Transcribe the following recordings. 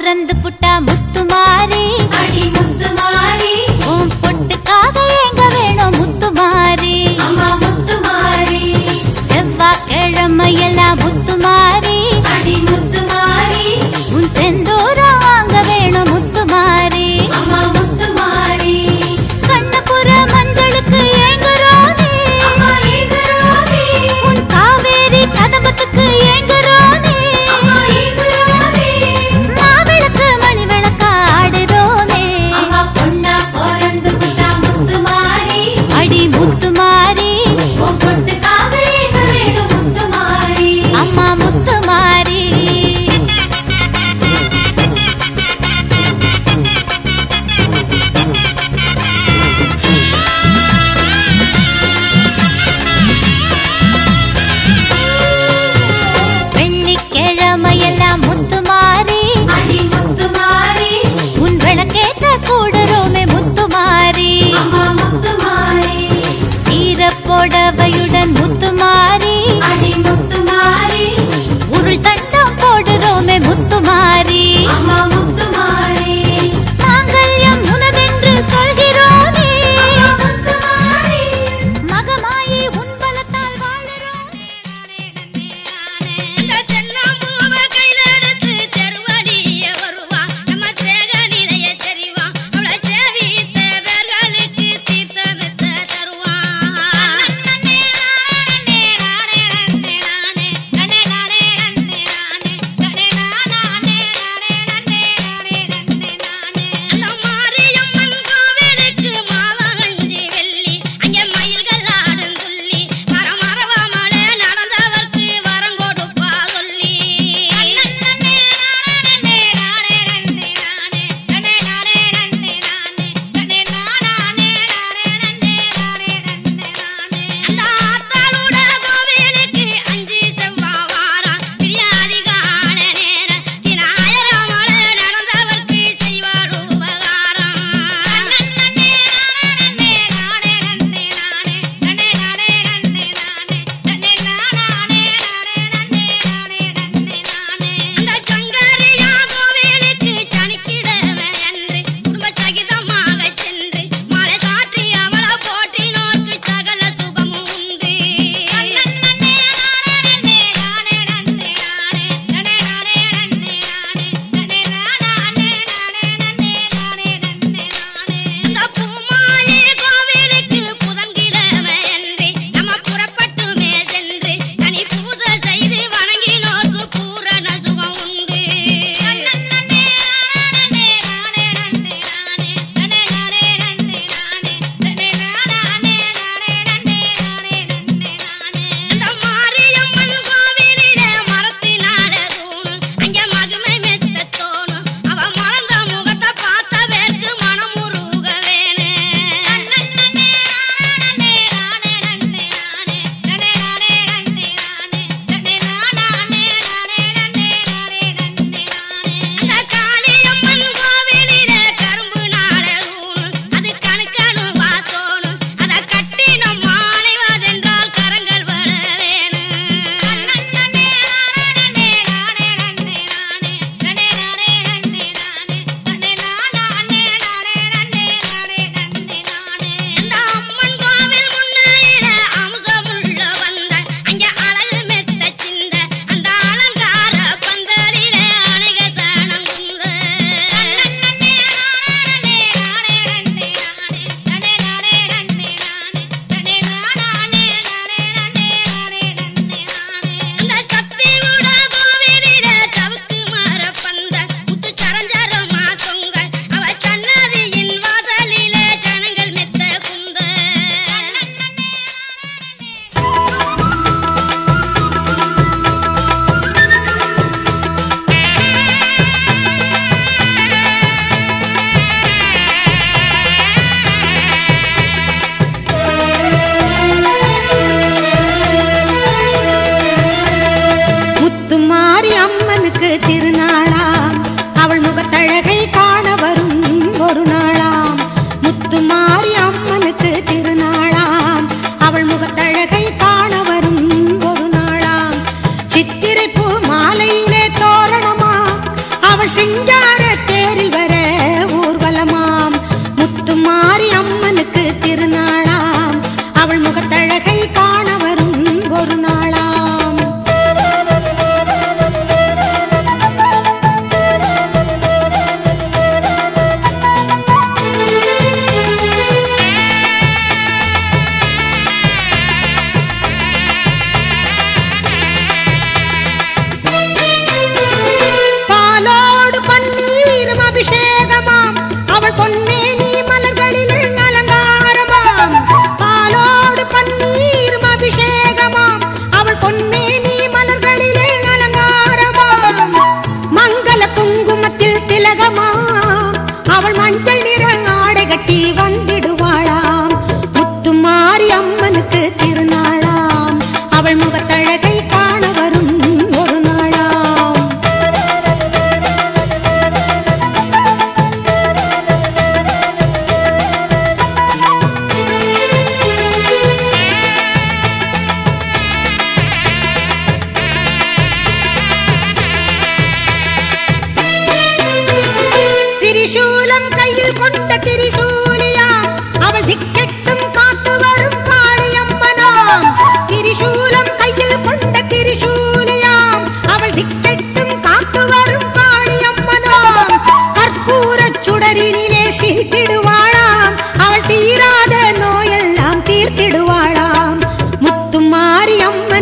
பிறந்து புட்டா முத்துமாரி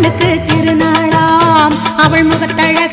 கண்ணுக்கு திருநாளாம். அவள் முகத்தழ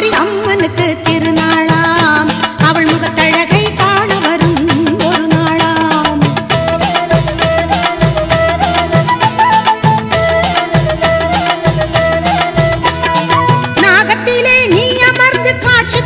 மாறி அம்மனுக்கு திருநாளாம். அவள் முகத்தழகை காண வரும் ஒரு நாளாம். நாகத்திலே நீ அமர்ந்து காட்சி